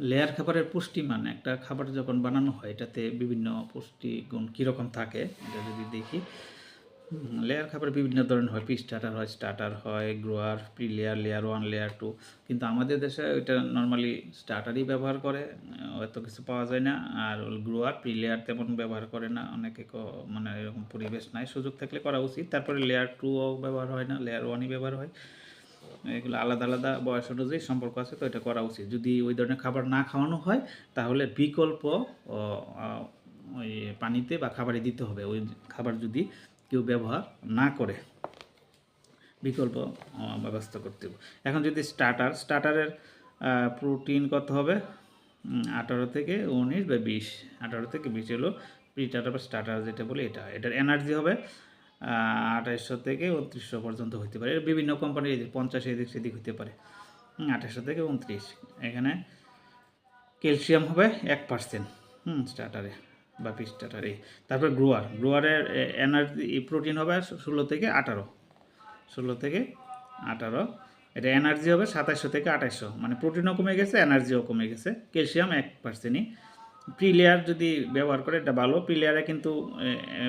Layer খাবারের পুষ্টি মানে একটা খাবার যখন বানানো হয়, এটাতে বিভিন্ন পুষ্টিগুণ কীরকম থাকে, এটা যদি দেখি লেয়ার খাবার বিভিন্ন ধরনের হয়, পি স্টার্টার হয় স্টার্টার হয়, grower pre layer layer one, layer two, কিন্তু আমাদের দেশে ওইটা নর্মালি স্টার্টারই ব্যবহার করে এত কিছু পাওয়া যায় না, আর গ্রোয়ার প্রি লেয়ার তেমন ব্যবহার করে না, অনেকে মানে এরকম পরিবেশ নাই, সুযোগ থাকলে করা উচিত, তারপরে লেয়ার টুও ব্যবহার হয় না, লেয়ার ওয়ানই ব্যবহার হয়। এগুলো আলাদা আলাদা বয়স অনুযায়ী সম্পর্ক আছে, তো এটা করা উচিত। যদি ওই ধরনের খাবার না খাওয়ানো হয়, তাহলে বিকল্প ওই পানিতে বা খাবারে দিতে হবে। ওই খাবার যদি কেউ ব্যবহার না করে, বিকল্প ব্যবস্থা করতে হবে। এখন যদি স্টার্টার স্টার্টারের প্রোটিন কত হবে? আঠারো থেকে উনিশ বা বিশ। আঠারো থেকে বিশ হলো প্রি স্টার্টার বা স্টার্টার যেটা বলে এটা। এটার এনার্জি হবে আঠাইশশো থেকে উনত্রিশশো পর্যন্ত হতে পারে। বিভিন্ন কোম্পানির এদিক, পঞ্চাশ এদিক, সেদিক হতে পারে। আঠাশশো থেকে উনত্রিশ। এখানে ক্যালসিয়াম হবে এক পার্সেন্ট হুম স্টার্টারে বা পি স্টার্টারে তারপর গ্রোয়ার গ্রোয়ারের এনার্জি প্রোটিন হবে ষোলো থেকে আঠারো। ষোলো থেকে আঠারো। এটা এনার্জি হবে সাতাশশো থেকে আঠাশশো মানে প্রোটিনও কমে গেছে এনার্জিও কমে গেছে। ক্যালসিয়াম এক পার্সেন্টই প্রিলেয়ার যদি ব্যবহার করে এটা ভালো প্রিলেয়ারে কিন্তু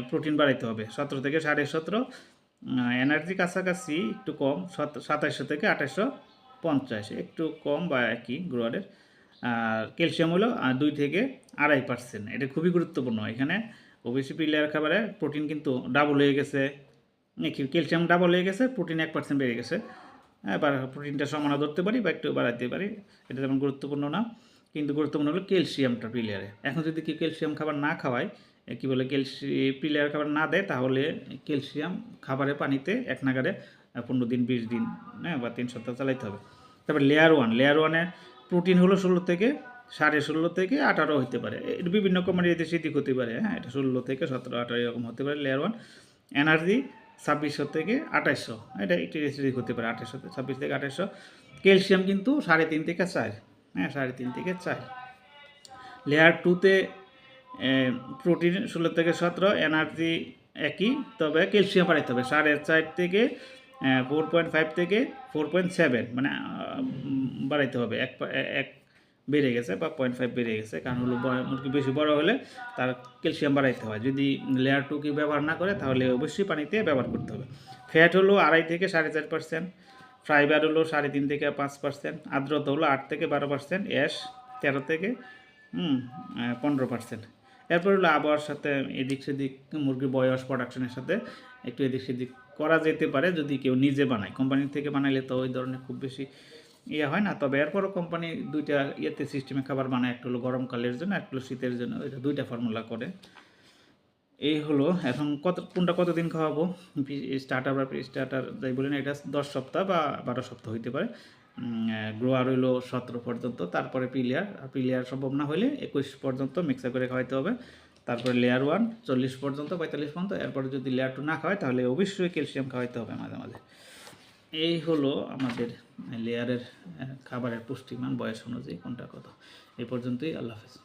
প্রোটিন বাড়াইতে হবে। সতেরো থেকে সাড়ে সতেরো এনার্জি কাছাকাছি, একটু কম সাতাশশো থেকে আঠাশশো পঞ্চাশ, একটু কম বা একই গ্রোয়ারের আর ক্যালসিয়াম হলো দুই থেকে আড়াই পার্সেন্ট এটা খুবই গুরুত্বপূর্ণ। এখানে ওবিসি প্রিলেয়ার খাবারে প্রোটিন কিন্তু ডাবল হয়ে গেছে। ক্যালসিয়াম ডাবল হয়ে গেছে প্রোটিন এক পার্সেন্ট বেড়ে গেছে। এবার প্রোটিনটা সমানা ধরতে পারি বা একটু বাড়াতে পারি, এটা তেমন গুরুত্বপূর্ণ না। কিন্তু গুরুত্বপূর্ণ হলো ক্যালসিয়ামটা প্রিলেয়ারে এখন যদি কি ক্যালসিয়াম খাবার না খাওয়ায় কি বলে, ক্যালসি প্রিলেয়ার খাবার না দেয়, তাহলে ক্যালসিয়াম খাবারে পানিতে এক নাগারে পনেরো দিন, বিশ দিন হ্যাঁ বা তিন সপ্তাহ চালাইতে হবে। তারপর লেয়ার ওয়ান লেয়ার ওয়ানে প্রোটিন হলো ষোলো থেকে, সাড়ে ষোলো থেকে আঠারো হতে পারে। এটা বিভিন্ন কোম্পানির এতে সেদিক হতে পারে হ্যাঁ এটা ষোলো থেকে সতেরো, আঠারো এরকম হতে পারে লেয়ার ওয়ান এনার্জি ছাব্বিশশো থেকে আঠাশশো এটা একটি এসিডিক হতে পারে আঠাশশো ছাব্বিশ থেকে আঠাশশো ক্যালসিয়াম কিন্তু সাড়ে তিন থেকে চার। হ্যাঁ সাড়ে তিন থেকে চার। লেয়ার টুতে প্রোটিন ষোলো থেকে সতেরো এনার্জি একই, তবে ক্যালসিয়াম বাড়াইতে হবে। সাড়ে চার থেকে ফোর পয়েন্ট ফাইভ থেকে ফোর পয়েন্ট সেভেন মানে বাড়াইতে হবে। এক এক বেড়ে গেছে বা পয়েন্ট ফাইভ বেড়ে গেছে, কারণ হলো মুরগি বেশি বড় হলে তার ক্যালসিয়াম বাড়াইতে হয়। যদি লেয়ার টু কি ব্যবহার না করে, তাহলে অবশ্যই পানিতে ব্যবহার করতে হবে। ফ্যাট হলো আড়াই থেকে সাড়ে চার পার্সেন্ট ফাইবার হলো সাড়ে তিন থেকে পাঁচ পার্সেন্ট আর্দ্রতা হলো আট থেকে বারো পার্সেন্ট অ্যাশ তেরো থেকে পনেরো পার্সেন্ট এরপর হলো আবহাওয়ার সাথে এদিক সেদিক মুরগির বয়স প্রোডাকশনের সাথে একটু এদিক সেদিক করা যেতে পারে যদি কেউ নিজে বানায়। কোম্পানি থেকে বানাইলে তো ওই ধরনের খুব বেশি ইয়ে হয় না। তবে এরপরও কোম্পানি দুইটা ইয়েতে সিস্টেমে খাবার বানায়, একটা হলো গরমকালের জন্য, একটা হলো শীতের জন্য। ওইটা দুইটা ফর্মুলা করে। এই হলো, এখন কত, কোনটা কতদিন খাওয়াবো? স্টার্টার বা স্টার্টার যাই বলেন এটা দশ সপ্তাহ বা বারো সপ্তাহ হইতে পারে। গ্রোয়ার হইল সতেরো পর্যন্ত, তারপরে প্রিলিয়ার আর প্রিলিয়ার সম্ভব না হলে একুশ পর্যন্ত মিক্সার করে খাওয়াইতে হবে। তারপরে লেয়ার ওয়ান চল্লিশ পর্যন্ত, পঁয়তাল্লিশ পর্যন্ত। এরপরে যদি লেয়ার টু না খাওয়ায়, তাহলে অবশ্যই ক্যালসিয়াম খাওয়াইতে হবে মাঝে মাঝে। এই হলো আমাদের লেয়ারের খাবারের পুষ্টিমান বয়স অনুযায়ী কোনটা কত। এই পর্যন্তই, আল্লাহ হাফেজ।